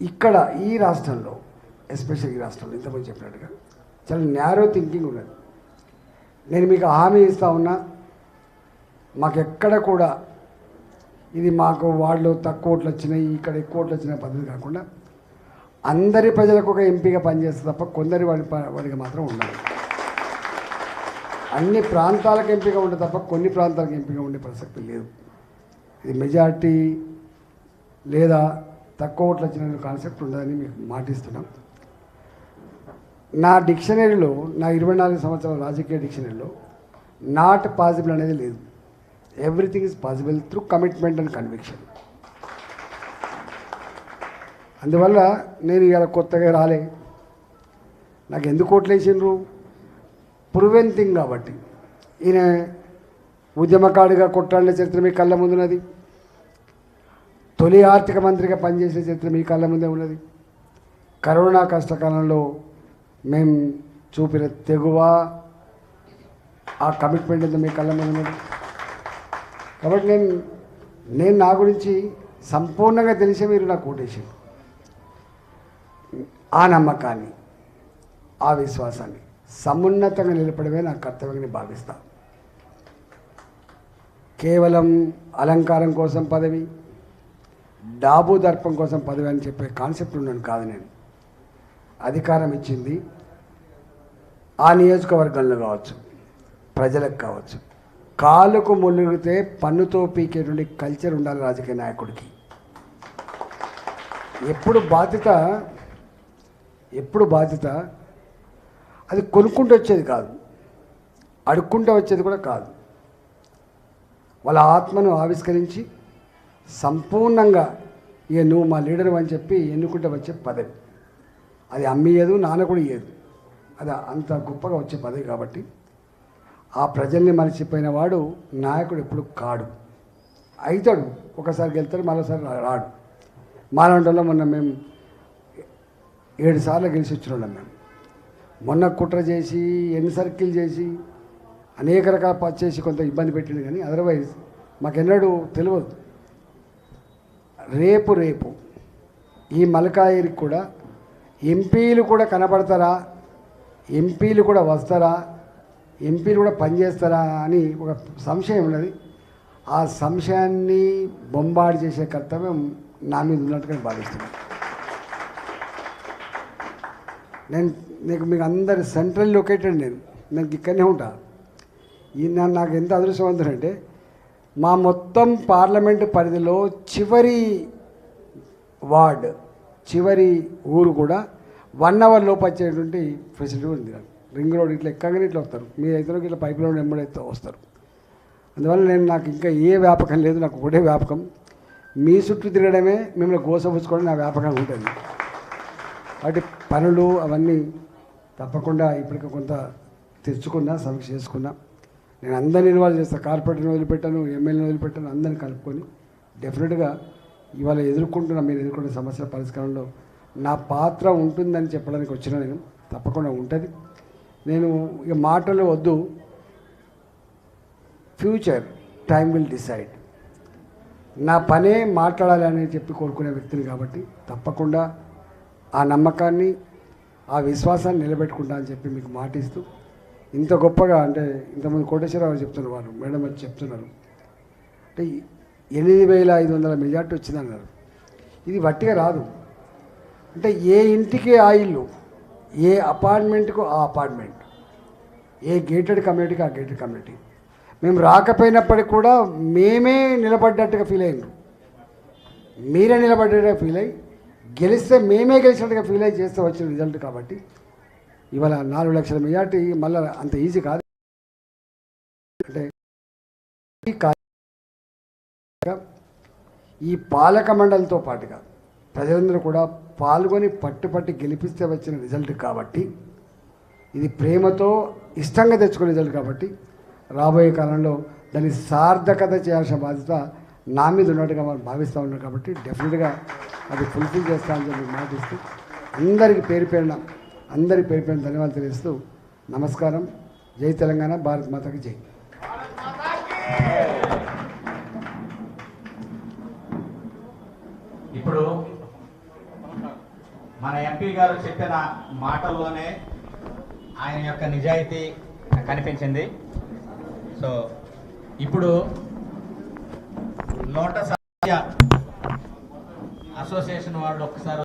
ఇక్కడ ఈ రాష్ట్రంలో ఎస్పెషల్ ఈ రాష్ట్రంలో ఇంతమంది చెప్పినట్టుగా చాలా నేరో థింకింగ్ ఉన్నది. నేను మీకు హామీ ఇస్తా ఉన్నా మాకు ఎక్కడ కూడా ఇది మాకు వాళ్ళు తక్కువ ఓట్లు వచ్చినాయి ఇక్కడ ఎక్కువ ఓట్లు వచ్చిన పద్ధతి కాకుండా అందరి ప్రజలకు ఒక ఎంపీగా పనిచేస్తే తప్ప కొందరి వాడి వాడికి మాత్రం ఉండాలి అన్ని ప్రాంతాలకు ఎంపిక ఉండే తప్ప కొన్ని ప్రాంతాలకు ఎంపిక ఉండే ప్రసక్తి లేదు. ఇది మెజార్టీ లేదా తక్కువ ఓట్లు వచ్చిన కాన్సెప్ట్ ఉండదని మీకు మాటిస్తున్నాం. నా డిక్షనరీలో నా ఇరవై నాలుగు సంవత్సరాల రాజకీయ డిక్షనరీలో నాట్ పాసిబుల్ అనేది లేదు. Everything is possible through commitment and conviction అందువల్ల నేను ఇవాళ కొత్తగా రాలే. నాకు ఎందుకు ఓట్లు వేసిండ్రు? ప్రూవెన్ థింగ్ కాబట్టి. ఈయన ఉద్యమకాడిగా కొట్టాడిన చరిత్ర మీ కళ్ళ ముందున్నది. తొలి ఆర్థిక మంత్రిగా పనిచేసే చరిత్ర మీ కళ్ళ ముందే ఉన్నది. కరోనా కష్టకాలంలో మేము చూపిన తెగువ ఆ కమిట్మెంట్ ఎంత మీ కళ్ళ ముందు ఉన్నది. కాబట్టి నేను నేను నా గురించి సంపూర్ణంగా తెలిసే మీరు నాకు ఓటేసారు ఆ నమ్మకాన్ని ఆ విశ్వాసాన్ని సమున్నతంగా నిలబడమే నా కర్తవ్యంగా భావిస్తాను కేవలం అలంకారం కోసం పదవి డాబు దర్పం కోసం పదవి అని చెప్పే కాన్సెప్ట్ ఉన్నాను కాదు నేను. అధికారం ఇచ్చింది ఆ నియోజకవర్గంలో కావచ్చు ప్రజలకు కావచ్చు. కాలుకు మునిగితే పన్నుతో పీకేటువంటి కల్చర్ ఉండాలి రాజకీయ నాయకుడికి. ఎప్పుడు బాధ్యత ఎప్పుడు బాధ్యత అది కొనుక్కుంటూ వచ్చేది కాదు. అడుక్కుంటూ వచ్చేది కూడా కాదు. వాళ్ళ ఆత్మను ఆవిష్కరించి సంపూర్ణంగా ఇక నువ్వు మా లీడర్ అని చెప్పి ఎన్నుకుంటే వచ్చే పదవి. అది అమ్మియదు నాన్న కూడా ఇయ్యదు. అది అంత గొప్పగా వచ్చే పదవి కాబట్టి ఆ ప్రజల్ని మర్చిపోయిన వాడు నాయకుడు ఎప్పుడు కాడు. అవుతాడు ఒకసారి గెలుతాడు మరోసారి రాడు. మాలంటలో మొన్న మేము ఏడు సార్లు గెలిచి వచ్చినాం మేము మొన్న కుట్ర చేసి ఎన్ని సర్కిల్ చేసి అనేక రకాల ప- చేసి కొంత ఇబ్బంది పెట్టింది కానీ అదర్వైజ్ మాకెన్నడూ తెలియదు రేపు రేపు ఈ మలకాయిరికి కూడా ఎంపీలు కూడా కనబడతారా? ఎంపీలు కూడా వస్తారా? ఎంపీలు కూడా పనిచేస్తారా అని ఒక సంశయం ఉన్నది. ఆ సంశయాన్ని బొంబాడు చేసే కర్తవ్యం నా మీద ఉన్నట్టుగా భావిస్తున్నాను నేను నీకు మీకు అందరి సెంట్రల్ లొకేటెడ్ నేను. నేను ఇక్కడనే ఉంటా. ఈ నా- నాకు ఎంత అదృష్టవంతుడు అంటే మా మొత్తం పార్లమెంటు పరిధిలో చివరి వార్డ్ చివరి ఊరు కూడా వన్ అవర్ లోపు వచ్చేటువంటి ఫెసిలిటీ ఉంది. రింగ్ రోడ్ ఇట్లా ఎక్కగానే ఇట్లా వస్తారు. మీ అయితే ఇట్లా పైప్ రోడ్ ఎంబడైతే వస్తారు. అందువల్ల నేను నాకు ఇంకా ఏ వ్యాపకం లేదు నాకు ఒకటే వ్యాపకం. మీ చుట్టూ తిరగడమే మిమ్మల్ని గోసపుచ్చుకోవడం నా వ్యాపకంగా ఉంటుంది. వాటి పనులు అవన్నీ తప్పకుండా ఇప్పటికి కొంత తెచ్చుకున్నా సమీక్ష చేసుకున్నా. నేను అందరిని ఇన్వాల్వ్ చేస్తాను కార్పొరేటర్ని వదిలిపెట్టాను ఎమ్మెల్యేని వదిలిపెట్టాను అందరిని కలుపుకొని డెఫినెట్గా ఇవాళ ఎదుర్కొంటున్న మీరు ఎదుర్కొన్న సమస్యల పరిష్కారంలో నా పాత్ర ఉంటుందని చెప్పడానికి వచ్చిన నేను. తప్పకుండా ఉంటుంది. నేను ఇక మాటలు వద్దు. Future time will decide. నా పనే మాట్లాడాలి అని చెప్పి కోరుకునే వ్యక్తిని కాబట్టి తప్పకుండా ఆ నమ్మకాన్ని ఆ విశ్వాసాన్ని నిలబెట్టుకుంటా అని చెప్పి మీకు మాటిస్తూ ఇంత గొప్పగా అంటే ఇంతమంది కోటేశ్వరరావు చెప్తున్నారు వారు మేడం వచ్చి చెప్తున్నారు. అంటే ఎనిమిది వేల ఐదు వందల మెజార్టీ వచ్చిందన్నారు ఇది వట్టిగా రాదు. అంటే ఏ ఇంటికి ఆ ఇల్లు ఏ అపార్ట్మెంట్కు ఆ అపార్ట్మెంట్ ఏ గేటెడ్ కమ్యూనిటీకి ఆ గేటెడ్ కమ్యూనిటీ. మేము రాకపోయినప్పటికి కూడా మేమే నిలబడ్డట్టుగా ఫీల్ అయ్యారు మీరే నిలబడ్డట్టుగా ఫీల్ అయ్యి గెలిస్తే మేమే గెలిచినట్టుగా ఫీల్ అయ్యి చేస్తే వచ్చిన రిజల్ట్ కాబట్టి ఇవాళ నాలుగు లక్షల మెజార్టీ మళ్ళీ అంత ఈజీ కాదు. అంటే ఈ పాలక మండలితో పాటుగా ప్రజలందరూ కూడా పాల్గొని పట్టుపట్టి గెలిపిస్తే వచ్చిన రిజల్ట్ కాబట్టి ఇది ప్రేమతో ఇష్టంగా తెచ్చుకునే రిజల్ట్ కాబట్టి రాబోయే కాలంలో దాన్ని సార్థకత చేయాల్సిన బాధ్యత నా మీద ఉన్నట్టుగా మనం భావిస్తూ ఉన్నాం కాబట్టి డెఫినెట్గా అది ఫుల్ఫిల్ చేస్తామని చెప్పి మాటిస్తూ అందరికీ పేరు పేరున అందరి పేరు పేరు ధన్యవాదాలు తెలియజేస్తూ నమస్కారం. జై తెలంగాణ భారత్ మాతకి జై. ఇప్పుడు మన ఎంపీ గారు చెప్పిన మాటల్లోనే ఆయన యొక్క నిజాయితీ కనిపించింది. సో ఇప్పుడు లోటస్ అసోసియేషన్ వాళ్ళు ఒక్కసారి